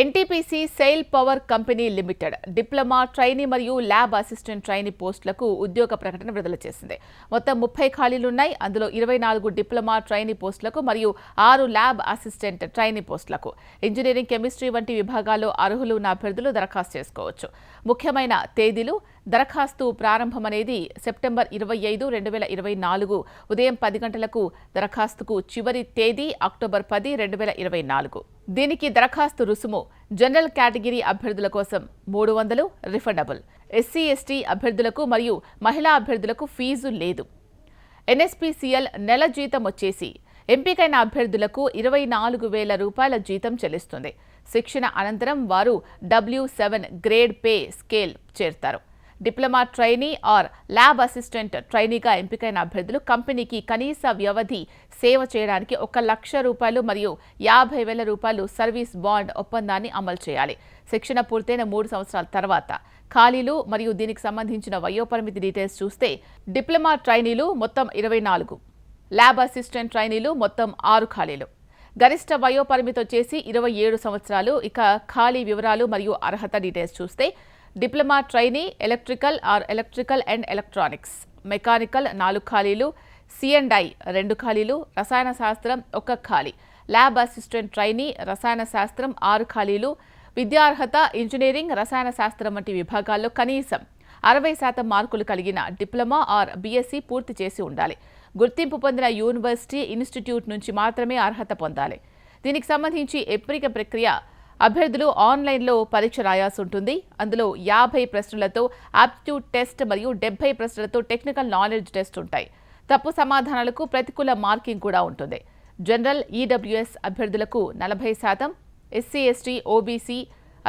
NTPC SAIL power company limited diploma trainee మరియు lab assistant trainee పోస్టులకు ఉద్యోగ ప్రకటన విడుదల చేసింది. మొత్తం ముప్పై ఖాళీలున్నాయి అందులో ఇరవై నాలుగు డిప్లొమా ట్రైనీ పోస్టులకు మరియు ఆరు ల్యాబ్ అసిస్టెంట్ ట్రైనీ పోస్టులకు. ఇంజనీరింగ్ కెమిస్ట్రీ వంటి విభాగాల్లో అర్హులు ఉన్న అభ్యర్థులు దరఖాస్తు చేసుకోవచ్చు. ముఖ్యమైన తేదీలు దరఖాస్తు ప్రారంభమనేది సెప్టెంబర్ ఇరవై ఐదు రెండు వేల ఇరవై నాలుగు. ఉదయం పది గంటలకు దరఖాస్తుకు చివరి తేదీ అక్టోబర్ పది రెండు వేల ఇరవై నాలుగు. దీనికి దరఖాస్తు రుసుము జనరల్ కేటగిరీ అభ్యర్థుల కోసం మూడు వందలు రిఫండబుల్. ఎస్సీ ఎస్టీ అభ్యర్థులకు మరియు మహిళా అభ్యర్థులకు ఫీజు లేదు. ఎన్ఎస్పీసీఎల్ నెల జీతం వచ్చేసి ఎంపికైన అభ్యర్థులకు ఇరవై నాలుగు వేల రూపాయల జీతం చెల్లిస్తుంది. శిక్షణ అనంతరం వారు W seven grade pay scale చేరుతారు. Diploma trainee or lab assistant ట్రైనీగా ఎంపికైన అభ్యర్థులు కంపెనీకి కనీస వ్యవధి సేవ చేయడానికి ఒక లక్ష రూపాయలు మరియు యాభై వేల రూపాయలు సర్వీస్ బాండ్ ఒప్పందాన్ని అమలు చేయాలి. శిక్షణ పూర్తయిన మూడు సంవత్సరాల తర్వాత ఖాళీలు మరియు దీనికి సంబంధించిన వయోపరిమితి డీటెయిల్స్ చూస్తే డిప్లొమా ట్రైనీలు మొత్తం ఇరవై నాలుగు ల్యాబ్ అసిస్టెంట్ ట్రైనీలు మొత్తం ఆరు ఖాళీలు. గరిష్ట వయోపరిమితి వచ్చేసి ఇరవై ఏడు సంవత్సరాలు. ఇక ఖాళీ వివరాలు మరియు అర్హత డీటెయిల్స్ చూస్తే diploma trainee electrical or electrical and electronics. Mechanical నాలుగు ఖాళీలు సిఎండ్ఐ రెండు ఖాళీలు రసాయన శాస్త్రం ఒక ఖాళీ. ల్యాబ్ అసిస్టెంట్ ట్రైనీ రసాయన శాస్త్రం ఆరు ఖాళీలు విద్యార్హత ఇంజనీరింగ్ రసాయన శాస్త్రం వంటి విభాగాల్లో కనీసం అరవై శాతం మార్కులు కలిగిన డిప్లొమా ఆర్ బీఎస్సీ పూర్తి చేసి ఉండాలి. గుర్తింపు పొందిన యూనివర్సిటీ ఇన్స్టిట్యూట్ నుంచి మాత్రమే అర్హత పొందాలి. దీనికి సంబంధించి ఎంపిక ప్రక్రియ అభ్యర్థులు ఆన్లైన్లో పరీక్ష రాయాల్సి ఉంటుంది. అందులో యాభై ప్రశ్నలతో ఆప్టిట్యూడ్ టెస్ట్ మరియు డెబ్బై ప్రశ్నలతో టెక్నికల్ నాలెడ్జ్ టెస్ట్ ఉంటాయి. తప్పు సమాధానాలకు ప్రతికూల మార్కింగ్ కూడా ఉంటుంది. జనరల్ ఈడబ్ల్యూఎస్ అభ్యర్థులకు నలభై శాతం ఎస్సీ ఎస్టీ ఓబీసీ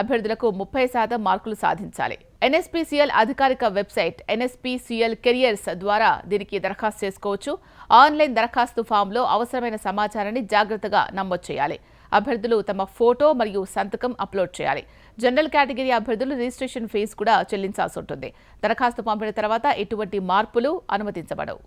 అభ్యర్థులకు ముప్పై శాతం మార్కులు సాధించాలి. ఎన్ఎస్పీసీఎల్ అధికారిక వెబ్సైట్ ఎన్ఎస్పీసీఎల్ కెరియర్స్ ద్వారా దీనికి దరఖాస్తు చేసుకోవచ్చు. ఆన్లైన్ దరఖాస్తు ఫామ్లో అవసరమైన సమాచారాన్ని జాగ్రత్తగా నమోదు చేయాలి. అభ్యర్థులు తమ ఫోటో మరియు సంతకం అప్లోడ్ చేయాలి. జనరల్ కేటగిరీ అభ్యర్థులు రిజిస్ట్రేషన్ ఫీజు కూడా చెల్లించాల్సి ఉంటుంది. దరఖాస్తు పంపిన తర్వాత ఎటువంటి మార్పులు అనుమతించబడవు.